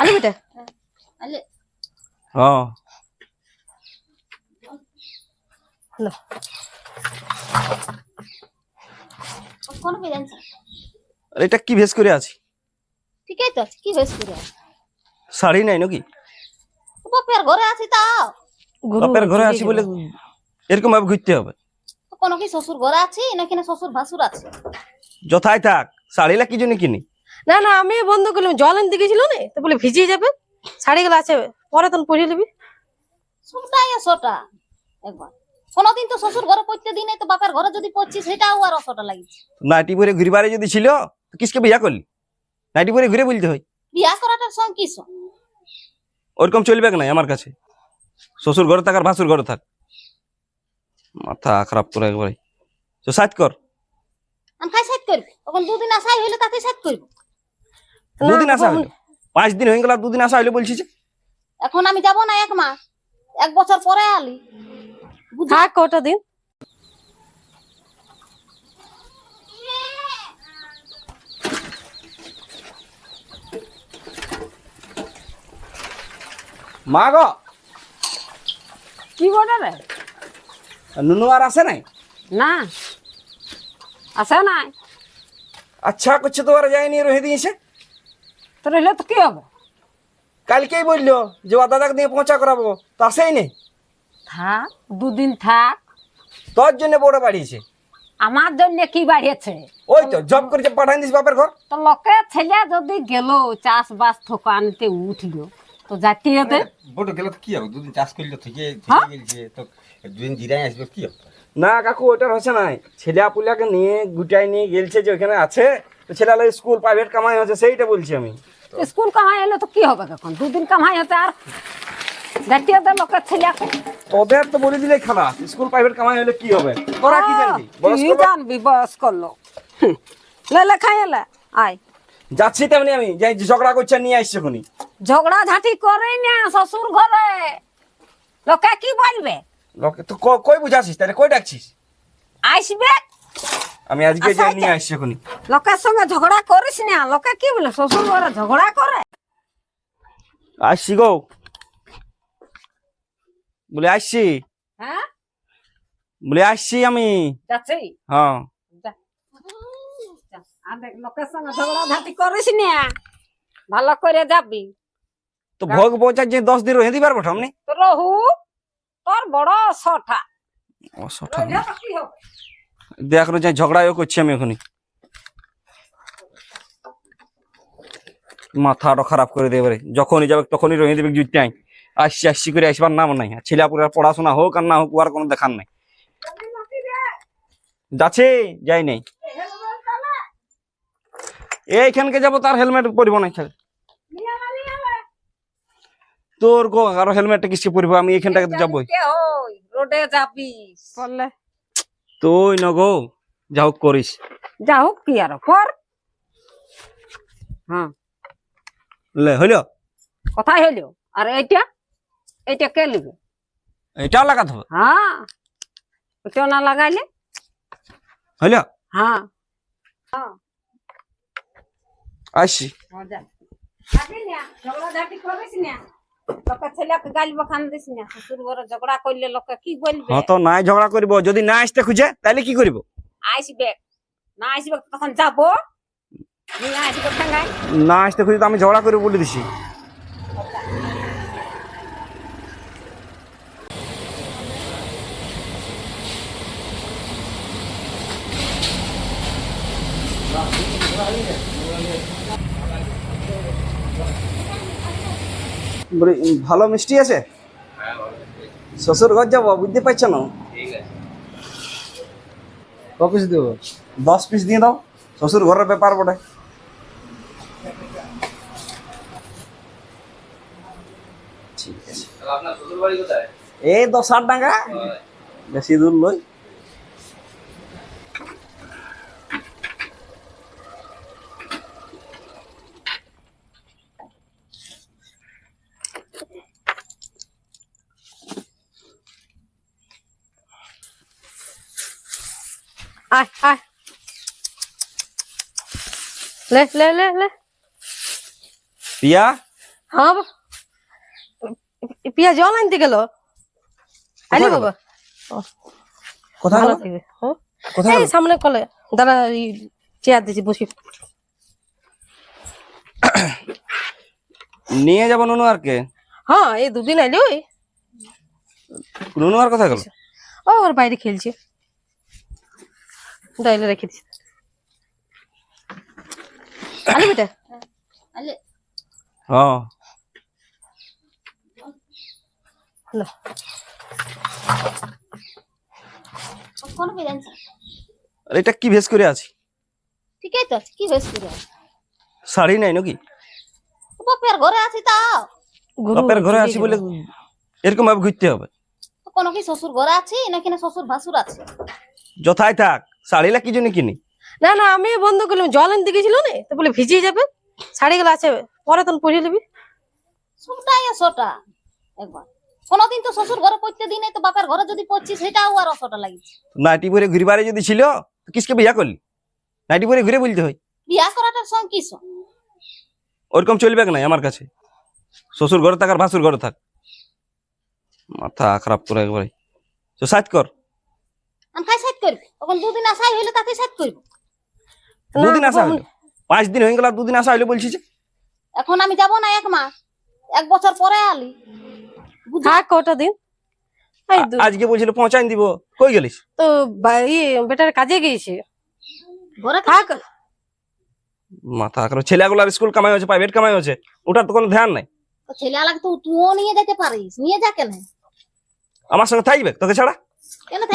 আলি বেটা আলে হ্যাঁ লো কোন কে জানছ এটা কি ভেস করে আছি? ঠিকই তো কি হয়েছে করে শাড়ি নাই নাকি? বাপের ঘরে আছি তাও। বাপের ঘরে আছি বলে এরকম ভাবে ঘুরতে হবে। কোনো কি শ্বশুর ঘরে আছি নাকি না শ্বশুর ভাসুর আছে? যথায় থাক শাড়িলা কি জন্য কিনি? না না আমি বন্ধ করলাম। জল আনতে গেছিল না তো বলে ভিজিয়ে যাবে। শাড়িগুলো আছে পরে তখন পরিয়ে নিবি। একবার। কোনদিন তো শ্বশুর ঘরে পড়তে তো বাপের ঘরে যদি পড়ছি সেটাও আর অসটা লাগিছে। নাইটি পরে ঘুরিবারে যদি ছিল তো কিসকে বিয়া করলি? নাইটি পরে ঘুরে বলতে হয়। বিয়া করাটার সঙ্গে কি সঙ্গ? ওরকম চলবে না আমার কাছে? শ্বশুর ঘরে থাক আর ভাসুর ঘরে থাক। মাথা খারাপ করে একবারে। তো সাইড কর। আমি খাই সাইড করবি? তখন দুদিন আসাই হইলে তাকে সাইড করবি? দুদিন আসা না, পাঁচ দিন হয়ে গেল দুদিন আসা হইল বলছি যে এখন আমি যাব না এক মাস। এক বছর পরে আলি? থাক কটা দিন? মা গো। কি বলে রে? নুনু আর আসে নাই? না। আছে নাই। আচ্ছা করছে তো আর যায়নি রহে দিয়েছে তো রইলে তো কি হবে? কালকেই বলল যে ও দাদাকে দিয়ে পৌঁছা করাবো তো আসেই নেই থাক দুদিন থাক। তোর জন্য বড় বাড়িয়েছে। আমার জন্য কি বাড়িয়েছে? ওই তো জব করে যে পাঠাই দিস বাপের ঘর। তো লোকে ছেলে যদি গেল চাষবাস থোকানিতে উঠল তো জাতীয় দে বড় গেলে তো কি হবে? দুদিন চাষ করলে থেকে? থেকে গেছে তো দুদিন জিরাই আসবে কি হবে? না কাকু ওটার হচ্ছে নাই। ছেলে পুলাকে নিয়ে গুটাই নিয়ে গেলছে যে ওখানে আছে তো ছেলে স্কুল প্রাইভেট কামাই হচ্ছে সেইটা বলছি আমি। স্কুল কামাই এলে তো কি হবে এখন দুদিন কামাই হতে আর জাতীয় দে লোকের ছেলে তোদের তো বলে দিলে স্কুল প্রাইভেট কামাই হলে কি হবে? তোরা কি জানবি? কি জানবি বয়স্ক লোক? হুম। লে লে খাই এলে আয়। যাচ্ছি তেমনি আমি যাই ঝগড়া করছে নিয়ে আসছে খুনি ঝগড়া ঝাঁটি করে না শ্বশুর ঘরে। লোকে কি বলবে? লোকে তো কই বুঝাছিস তাহলে কই ডাকছিস? আসবে? আমি আজকে আচ্ছা, নিয়ে আচ্ছা। আসছি খুনি লোকের সঙ্গে ঝগড়া করিস না লোকে কি বলে শ্বশুর ঘরে ঝগড়া করে? আসছি গো। বলে আসছি। হ্যাঁ? বলে আসছি আমি। যাচ্ছি? হ্যাঁ। যা। যা। লোকের সঙ্গে ঝগড়া ঝাঁটি করিস না ভালো করে যাবি। তো ভোগ পৌঁছার যে দশ দিন রহে দিবার বটে রহু তোর বড় সঠা ও সঠা রইলে তো কি হবে? দেখ যাই ঝগড়াও করছি আমি এখনই। মাথাটা খারাপ করে দেবে রে। যখনই যাবে তখনই রয়ে দেবে জুটাই আসছি আসছি করে আসবার নাম নাই। ছেলেপুরার পড়াশোনা হোক আর না হোক আর কোনো দেখার নাই। যাচ্ছে যাই নাই। এইখানকে যাব তার হেলমেট পরিব না খেলে তোর গো আরও হেলমেটটা কিসকে পরিব? আমি এইখানটাকে তো যাবোই। রোডে যাবি। বললে তুই নগো যা হোক করিস। যা হোক কি আর কর? হ্যাঁ। লে হইল? কোথায় হইল? আর এইটা এইটা কে লিবে এটাও লাগাতে হবে? হ্যাঁ। ওটা না লাগাইলে? হইল? হ্যাঁ। না? ঝগড়া ঝাঁটি করিস না? লোকের ছেলেকে গালি বখান দিস না শ্বশুর ঘরে ঝগড়া করলে লোকে কি বলবে? হ্যাঁ তো নাই ঝগড়া করিব যদি না আসতে খুঁজে তাহলে কি করিব? আসবে। না আসবে তখন যাব। নিয়ে আসবে ঠেঙ্গাই না আসতে খুঁজে তো আমি ঝগড়া করব বলে দিছি। ভালো মিষ্টি আছে? শ্বশুর ঘর যাব বুঝতে পারছ না? ক পিস দেবো? দশ পিস দিয়ে দাও শ্বশুর ঘরের ব্যাপার বটে। ঠিক আছে। এই দশ আট টাকা বেশি দূর লই আয় আয়। লে লে লে লে। পিয়া? হ্যাঁ। পিয়া জল আনতে গেল। আলি কোথায় গেল? বাবা। কোথায় ভালো গেল? থাকবে হ্যাঁ। কোথায় এই গেল? সামনে কলে। এই চেয়ার দিছি বসি। নিয়ে যাব নুনু আর কে হ্যাঁ এই দুদিন আইলি ওই। নুনু আর কোথায় গেল? ও ওর বাইরে খেলছে। ডাইলে রেখে দিছি আলি বেটা আলে হ্যাঁ না কোন আর এটা কি ভেস করে আছি? ঠিকই তো আছে কি হয়েছে রে শাড়ি নাই নাকি? বাপের ঘরে আছি গুরু বাপের ঘরে আছি বলে এরকম ভাবে ঘুরতে হবে। তো কোনো কি শ্বশুর ঘরে আছি নাকি না শ্বশুর ভাসুর আছে? যথায় থাক শাড়িলা কি জন্য কিনি? না না আমি বন্ধ করলাম জল আনতে গেছিল না তো বলে ভিজিয়ে যাবে শাড়িগুলো আছে পরে তখন পরিয়ে নিবি। সবটাই সোটা একবার। কোনদিন তো শ্বশুর ঘরে পড়তে দিই নাই তো বাপের ঘরে যদি পড়ছি সেটাও আর অসটা লাগিছে। নাইটি পরে ঘুরিবারে যদি ছিল তো কিসকে বিয়া করলি? নাইটি পরে ঘুরে বলতে হয়। বিয়া করাটার সঙ্গে কি? ওরকম চলবে না আমার কাছে? শ্বশুর ঘরে থাক আর ভাসুর ঘরে থাক। মাথা খারাপ করে একবারে। তো সাইড কর। আমি খাই সাইড করবি? তখন দুদিন আসাই হইলে তাকে সাইড করবি। দুদিন আসা বাবা, হইল পাঁচ দিন হয়ে গেল দুদিন আসা হইল এখন আমি যাব না এক মাস। এক বছর পরে আলি? থাক কটা দিন। আজকে বলছিল পৌঁছাই দিব। কই গেলিস? তো বেটার কাজে গিয়েছে। ঘরে থাক। মাথা ছেলেগুলার স্কুল কামাই হচ্ছে প্রাইভেট কামাই হচ্ছে ওটার তো কোনো ধ্যান নাই। তো তুইও নিয়ে যেতে পারিস। নিয়ে যা কেন? আমার সঙ্গে থাকবে? তোকে ছাড়া?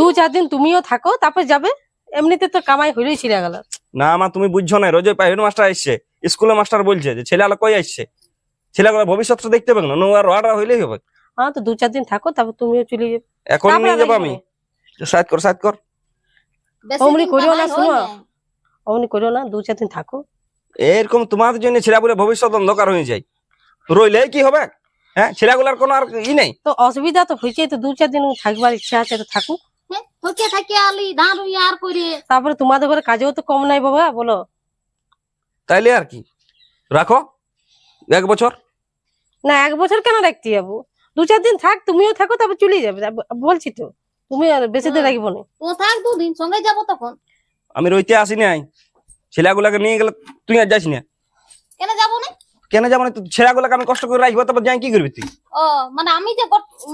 দু চার দিন তুমিও থাকো তারপর যাবে। এমনিতে তো কামাই হইলেই ছিঁড়ে গেল। না আমার তুমি বুঝছ না রোজ প্রাইভেট মাস্টার আসছে স্কুলের মাস্টার বলছে যে ছেলে আলো কই আসছে? ছেলেগুলো ভবিষ্যৎটা দেখতে পাবে না নো আর অর্ডার হইলেই হবে। হ্যাঁ তো দু চার দিন থাকো তারপর তুমিও চলে যাবে। এখন নিয়ে যাব। আমি। সাইড কর সাইড কর। অমনি করিও না, শোনো। অমনি করো না দু চার দিন থাকো। এরকম তোমাদের জন্য ছেলেগুলো ভবিষ্যৎ অন্ধকার হয়ে যায়। রইলে কি হবে? হ্যাঁ ছেলেগুলার কোনো আর ই নেই? তো অসুবিধা তো হয়েছে তো দু চার দিন থাকবার ইচ্ছা আছে তো থাকুক। হ্যাঁ, থকে থাকে আলি ধান রুই আর করে তারপরে তোমাদের ঘরে কাজেও তো কম নাই বাবা বলো। তাইলে আর কি? রাখো এক বছর। না এক বছর কেন রাখতে যাব দু চার দিন থাক তুমিও থাকো তারপর চলে যাবে। বলছি তো তুমি আর বেশি দিন হ্যাঁ। রাখব না। তো থাক দুদিন সঙ্গে যাব তখন। আমি রইতে আসি নাই ছেলেগুলাকে নিয়ে গেলে তুই আর যাস না কেন যাব না? কেন যাব না তুই ছেলেগুলাকে আমি কষ্ট করে রাখব তারপর যাই কি করবি তুই? ও মানে আমি যে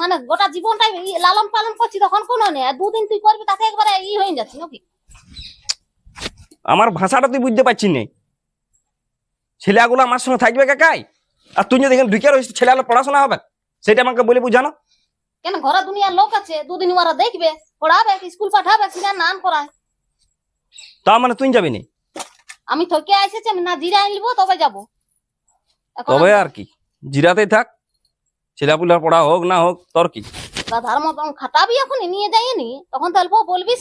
মানে গোটা জীবনটাই লালন পালন করছি তখন কোনো নেই আর দুদিন তুই করবি তাতে একবারে ই হয়ে যাচ্ছে নাকি? আমার ভাষাটা তুই বুঝতে পারছিস না। ছেলেগুলো আমার সঙ্গে থাকবে কাকাই আর তুই যদি এখানে ঢুকে রয়েছিস ছেলেগুলো পড়াশোনা হবে? সেটা আমাকে বলে বুঝানো? কেন ঘরে দুনিয়ার লোক আছে দুদিন ওরা দেখবে পড়াবে স্কুল পাঠাবে কিনা নান করায় তা মানে তুই যাবি না? আমি থকে এসেছি আমি না জিরা আনলিব তবে যাব। তবে আর কি জিরাতেই থাক ছেলেপুলার পড়া হোক না হোক তোর কি? গাধার মতন খাটাবি এখন নিয়ে যাইনি তখন তো অল্প বলবিস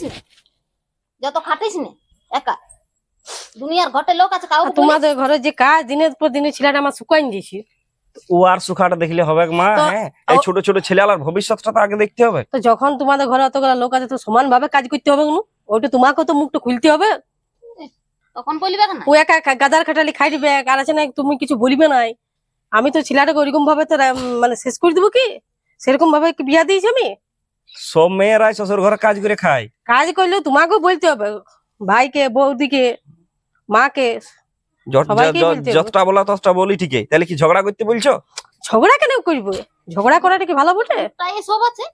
যত খাটিস না একা। দুনিয়ার ঘটে লোক আছে বলিস তোমাদের ঘরে যে কাজ দিনের পর দিনে ছেলেটা আমার শুকাইন দিয়েছি। ও আর সুখাটা দেখলে হবে মা হ্যাঁ? এই ছোট ছোট ছেলেগুলার ভবিষ্যৎটা তো আগে দেখতে হবে। তো যখন তোমাদের ঘরে অতগুলো লোক আছে তো সমান ভাবে কাজ করতে হবে ওইটা তোমাকেও তো মুখটা খুলতে হবে। তখন বলবে না ও একা একা গাদার খাটালি খাই দিবে আর আছে না তুমি কিছু বলিবে নাই। আমি তো ছেলেটাকে ওইরকম ভাবে তো মানে শেষ করে দেবো কি? সেরকম ভাবে কি বিয়া দিয়েছি আমি? সব মেয়েরাই শ্বশুর ঘরে কাজ করে খায়। কাজ করলেও তোমাকেও বলতে হবে ভাইকে বৌদিকে মাকে। যতটা বলা ততটা বলি ঠিকই। তাহলে কি ঝগড়া করতে বলছো? ঝগড়া কেন করব? ঝগড়া করাটা কি ভালো বটে? তাই সব আছে।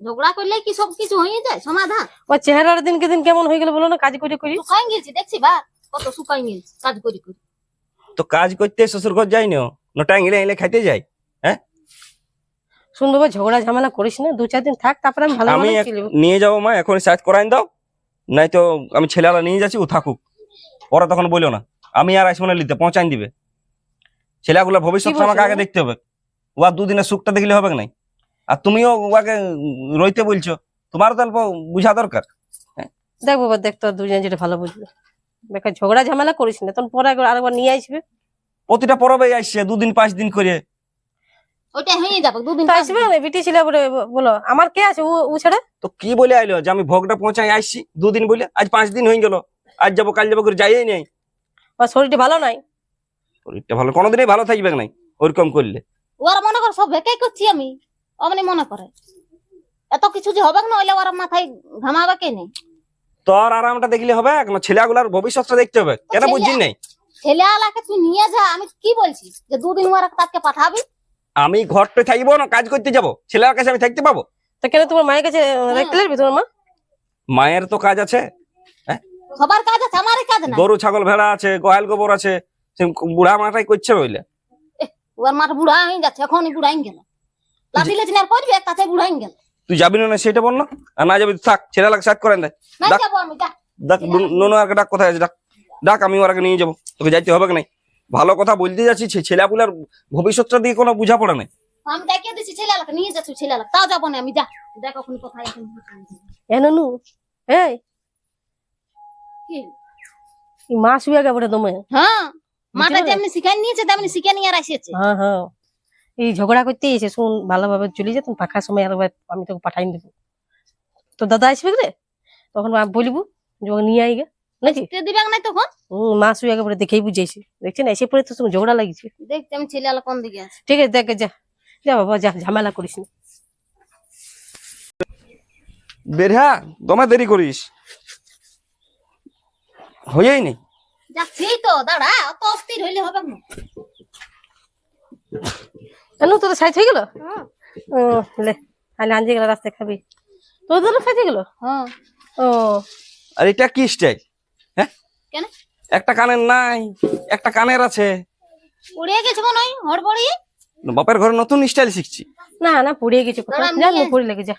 ঝগড়া করলে কি সব কিছু হয়ে যায়? সমাধান? ও চেহারার দিনকে দিন কেমন হয়ে গেল বলো না? কাজ করে করি। শুকাই গেছি দেখছি বা কত শুকাই গেছি কাজ করি করি। তো কাজ করতে শ্বশুর ঘর যাই না নটা এলে এলে খাইতে যাই শুনব বা ঝগড়া ঝামেলা করিস না দু চার দিন থাক তারপরে আমি ভালো আমি নিয়ে যাব মা এখন সাইজ করাই দাও নাই তো আমি ছেলেরা নিয়ে যাচ্ছি ও থাকুক। ওরা তখন বলো না আমি আর আসব না নিতে পৌঁছাই দিবে। ছেলেগুলো ভবিষ্যৎ আমাকে আগে দেখতে হবে। ও আর দুদিনের সুখটা দেখলে হবে নাই? আর তুমিও ওকে রইতে বলছো তোমারও তো অল্প বুঝা দরকার। দেখ বাবা দেখ তোর দুজন যেটা ভালো বুঝবে। বেকার ঝগড়া ঝামেলা করিস না তখন পরে একবার আরেকবার নিয়ে আসবে। প্রতিটা পরবে আসছে দুদিন পাঁচ দিন করে। ওইটা হয়ে যাবে দুদিন পাঁচ দিন। না বিটি ছিল বলে বলো আমার কে আছে ও তো কি বলে আইলো যে আমি ভোগটা পৌঁছাই আসছি দুদিন বলে আজ পাঁচ দিন হয়ে গেল আজ যাব কাল যাব করে যাইই নাই। বা শরীরটা ভালো নাই? শরীরটা ভালো কোনোদিনই ভালো থাকবে নাই ওরকম করলে। ওরা মনে করে সব বেকাই করছি আমি। অমনি মনে করে। এত কিছু যে হবে না হইলে ওরা মাথায় ঘামাবে কে নেই তোর আরামটা দেখলে হবে না ছেলেগুলার ভবিষ্যৎটা দেখতে হবে। কেন বুঝছিস নাই? ছেলে আলাকে তুই নিয়ে যা আমি কি বলছি? যে দুদিন ওরা তাকে পাঠাবি? আমি ঘরটা থাকব না কাজ করতে যাব। ছেলের কাছে আমি থাকতে পাবো? তা কেন তোমার মায়ের কাছে রাখতে লাগবে তোমার মা? মায়ের তো কাজ আছে। সবার কাজ আছে আমারই কাজ না। গরু ছাগল ভেড়া আছে গোয়াল গোবর আছে। বুড়া মাটাই করছে রইলে ওর মাঠ বুড়া হয়ে যাচ্ছে এখনই বুড়াই গেল। লাঠি আর গেল। তুই যাবি না সেটা বল না। আর না যাবি থাক ছেলেলাকে সাত করেন দেয় ডাক। যাব ডাক আর ডাক কোথায় আছে? ডাক। ডাক আমি ওরাকে নিয়ে যাব। তোকে যাইতে হবে কি নাই? ভালো কথা বলতে যাচ্ছি ছে- ছেলেপুলার ভবিষ্যৎটা দিয়ে কোনো বুঝা পড়ে নাই। আমি দেখিয়ে দিচ্ছি ছেলে নিয়ে যাচ্ছি ছেলে তাও যাব না আমি যা। দেখ ওখানে কোথায় এ ননু এই। কি? এই মা শুয়ে গেছে তুমি হ্যাঁ মাটা যেমনি শিখাই নিয়েছে তেমনি শিখে নিয়ে আর আসিয়েছে। হ্যাঁ হ্যাঁ। এই ঝগড়া করতে এসে শুন ভালোভাবে চলে যেত ফাঁকা সময় আর আমি তোকে পাঠাই দেবো। তো দাদা আসবে রে? তখন বলব যে নিয়ে আই গে। নাকি? নাই তখন? হুম, মা শুয়ে দেখেই দেখছেন? এসে পরে তো ঝগড়া লাগিয়েছে দেখছি আমি ছেলে আলা কোন দিকে আছে। ঠিক আছে দেখ যা। যা বাবা যা ঝামেলা করিস না। বেরহা দমে দেরি করিস। যাচ্ছি তো দাঁড়া অত অস্থির হইলে হবে না। কেন তোর সাইজ হয়ে গেল? ও লে তাহলে আনজে গেল রাস্তায় খাবি। তোদের সাইজ হয়ে গেল? হ্যাঁ। ও। আর এটা কি স্টাইল? হ্যাঁ? কেন? একটা কানের নাই একটা কানের আছে। উড়িয়ে গেছে মনে হয় হড়বড়িয়ে বাপের ঘরে নতুন স্টাইল শিখছি। না না পুড়িয়ে গেছে যা না পড়ে লেগে যা।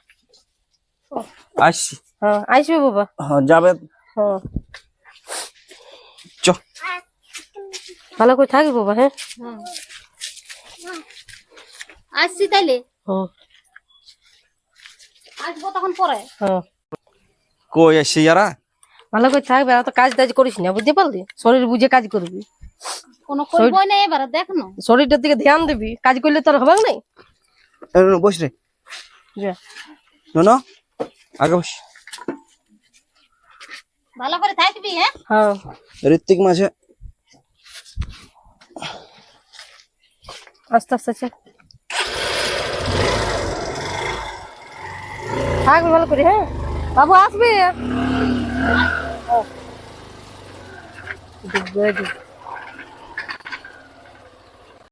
আসছি। হ্যাঁ আসবে বাবা। হ্যাঁ যাবে। হ্যাঁ চ। ভালো করে থাকি বাবা হ্যাঁ? হ্যাঁ। আসছি তাইলে। আসব তখন পরে। কই আসছি ইয়ারা? ভালো করে থাকবে আর তো কাজ টাজ করিস না বুঝতে পারলি? শরীর বুঝে কাজ করবি। কোনো করবই না এবারে দেখ না। শরীরটার দিকে ধ্যান দিবি কাজ করলে তোর হবে নাই। বস রে। যা। নো আগে বস। ভালো করে থাকবি হ্যাঁ? হ্যাঁ ঋত্বিক মাঝে। আস্তে আস্তে। চল থাকবি ভালো করে হ্যাঁ বাবু